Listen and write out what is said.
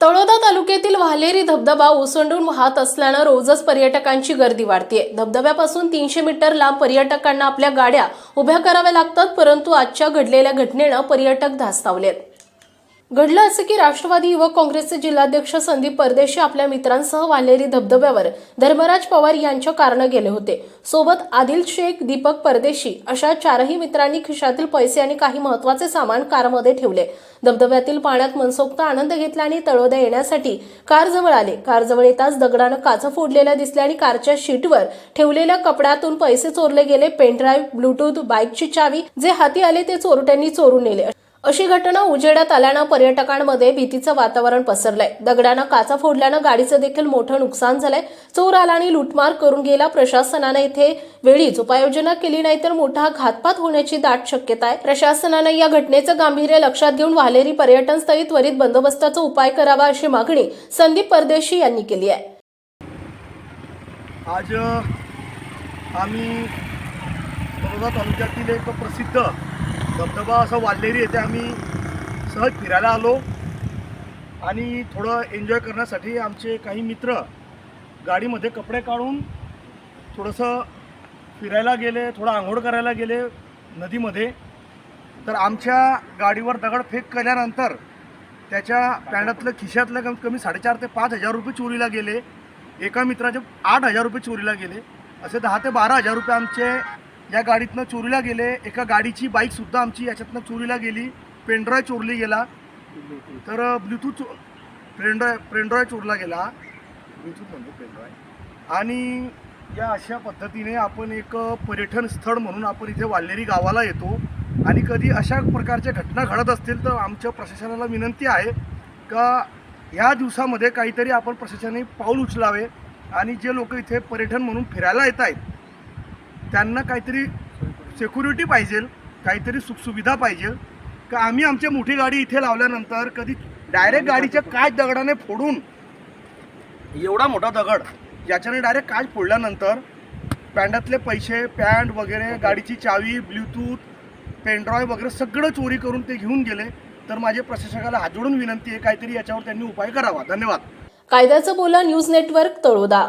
तळोदा तालुक्यातील वालेरी धबधबा ओसंडून वाहत असल्यानं रोजच पर्यटकांची गर्दी वाढतीये. धबधब्यापासून तीनशे मीटर लांब पर्यटकांना आपल्या गाड्या उभ्या कराव्या लागतात परंतु आजच्या घडलेल्या घटनेनं पर्यटक धास्तावलेत. घडलं असं की राष्ट्रवादी युवक काँग्रेसचे जिल्हाध्यक्ष संदीप परदेशी आपल्या मित्रांसह वालेरी धबधब्यावर धर्मराज पवार यांच्या कारनं गेले होते. सोबत आदिल शेख दीपक परदेशी अशा चारही मित्रांनी खिशातील पैसे आणि काही महत्त्वाचे सामान कारमध्ये ठेवले. धबधब्यातील पाण्यात मनसोक्त आनंद घेतला आणि तळोदा येण्यासाठी कार जवळ आले. कारजवळ येताच दगडानं काचा फोडलेल्या दिसल्या आणि कारच्या शीटवर ठेवलेल्या कपड्यातून पैसे चोरले गेले. पेनड्राईव्ह ब्लूटूथ बाईकची चावी जे हाती आले ते चोरट्यांनी चोरून नेले. अशी घटना उजेडात आल्यानं पर्यटकांमध्ये भीतीचं वातावरण पसरलंय. दगडानं काचा फोडल्यानं गाडीचं देखील मोठं नुकसान झालंय. चोर आला आणि लुटमार करून गेला. प्रशासनानं इथे वेळीच उपाययोजना केली नाही तर मोठा घातपात होण्याची दाट शक्यता आहे. प्रशासनानं या घटनेचं गांभीर्य लक्षात घेऊन वालेरी पर्यटन स्थळी त्वरित बंदोबस्ताचा उपाय करावा अशी मागणी संदीप परदेशी यांनी केली आहे. आज आम्ही तालुक्यातील एक प्रसिद्ध धबधबा असं वाल्हेरी येथे आम्ही सहज फिरायला आलो. आणि थोडं एन्जॉय करण्यासाठी आमचे काही मित्र गाडीमध्ये कपडे काढून थोडंसं फिरायला गेले थोडं आंघोळ करायला गेले नदीमध्ये. तर आमच्या गाडीवर दगडफेक केल्यानंतर त्याच्या पॅन्टातलं खिशातलं कमीत कमी साडेचार ते पाच हजार रुपये चोरीला गेले. एका मित्राचे आठ हजार रुपये चोरीला गेले. असे दहा ते बारा हजार रुपये आमचे या गाडीतनं चोरीला गेले. एका गाडीची बाईकसुद्धा आमची याच्यातनं चोरीला गेली. पेनड्रॉय चोरली गेला. तर ब्लूटूथ पेनड्रॉय पेनड्रॉय चोरला गेला. ब्लूटूथ म्हणतो पेनड्रॉय आणि या अशा पद्धतीने आपण एक पर्यटन स्थळ म्हणून आपण इथे वाल्हेरी गावाला येतो. आणि कधी अशा प्रकारच्या घटना घडत असतील तर आमच्या प्रशासनाला विनंती आहे का ह्या दिवसामध्ये काहीतरी आपण प्रशासनाने पाऊल उचलावे आणि जे लोक इथे पर्यटन म्हणून फिरायला येत आहेत त्यांना काहीतरी सेक्युरिटी पाहिजे काहीतरी सुखसुविधा पाहिजे का आम्ही आमची मोठी गाडी इथे लावल्यानंतर कधी डायरेक्ट गाडीच्या काच दगडाने फोडून एवढा मोठा दगड याच्याने डायरेक्ट काच फोडल्यानंतर पॅन्टातले पैसे पॅन्ट वगैरे गाडीची चावी ब्लूटूथ पेनड्रॉय वगैरे सगळं चोरी करून ते घेऊन गेले. तर माझे प्रशासकाला हात जोडून विनंती आहे काहीतरी याच्यावर त्यांनी उपाय करावा. धन्यवाद. कायद्याचं बोला न्यूज नेटवर्क तळोदा.